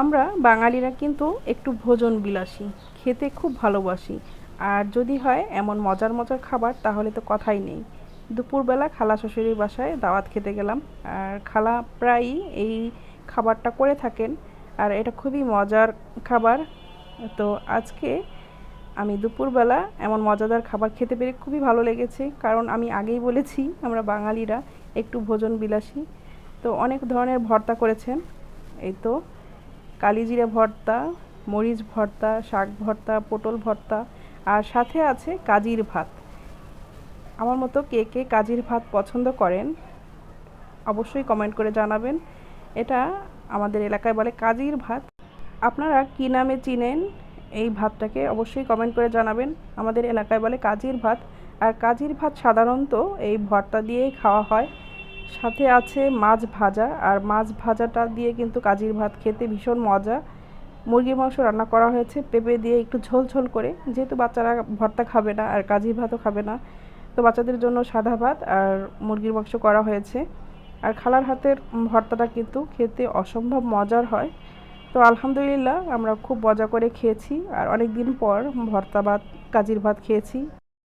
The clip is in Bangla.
আমরা বাঙালিরা কিন্তু একটু ভোজন বিলাসী খেতে খুব ভালোবাসি। আর যদি হয় এমন মজার মজার খাবার, তাহলে তো কথাই নেই। দুপুরবেলা খালা শ্বশুরের বাসায় দাওয়াত খেতে গেলাম। আর খালা প্রায়ই এই খাবারটা করে থাকেন। আর এটা খুবই মজার খাবার। তো আজকে আমি দুপুরবেলা এমন মজাদার খাবার খেতে পেরে খুবই ভালো লেগেছে। কারণ আমি আগেই বলেছি, আমরা বাঙালিরা একটু ভোজন বিলাসী তো অনেক ধরনের ভর্তা করেছেন। এই তো কালিজিরা ভর্তা, মরিচ ভর্তা, শাক ভর্তা, পটল ভর্তা, আর সাথে আছে কাজির ভাত। আমার মতো কে কে কাজির ভাত পছন্দ করেন, অবশ্যই কমেন্ট করে জানাবেন। এটা আমাদের এলাকায় বলে কাজির ভাত। আপনারা কী নামে চিনেন, এই ভাতটাকে অবশ্যই কমেন্ট করে জানাবেন। আমাদের এলাকায় বলে কাজির ভাত, আর কাজির ভাত সাধারণত এই ভর্তা দিয়েই খাওয়া হয়। সাথে আছে মাছ ভাজা, আর মাছ ভাজাটা দিয়ে কিন্তু কাজির ভাত খেতে ভীষণ মজা। মুরগির মাংস রান্না করা হয়েছে, পেঁপে দিয়ে একটু ঝোল ঝোল করে। যেহেতু বাচ্চারা ভর্তা খাবে না আর কাজির ভাতও খাবে না, তো বাচ্চাদের জন্য সাদা ভাত আর মুরগির মাংস করা হয়েছে। আর খালার হাতের ভর্তাটা কিন্তু খেতে অসম্ভব মজার হয়। তো আলহামদুলিল্লাহ, আমরা খুব মজা করে খেয়েছি। আর অনেক দিন পর ভর্তা ভাত, কাজির ভাত খেয়েছি।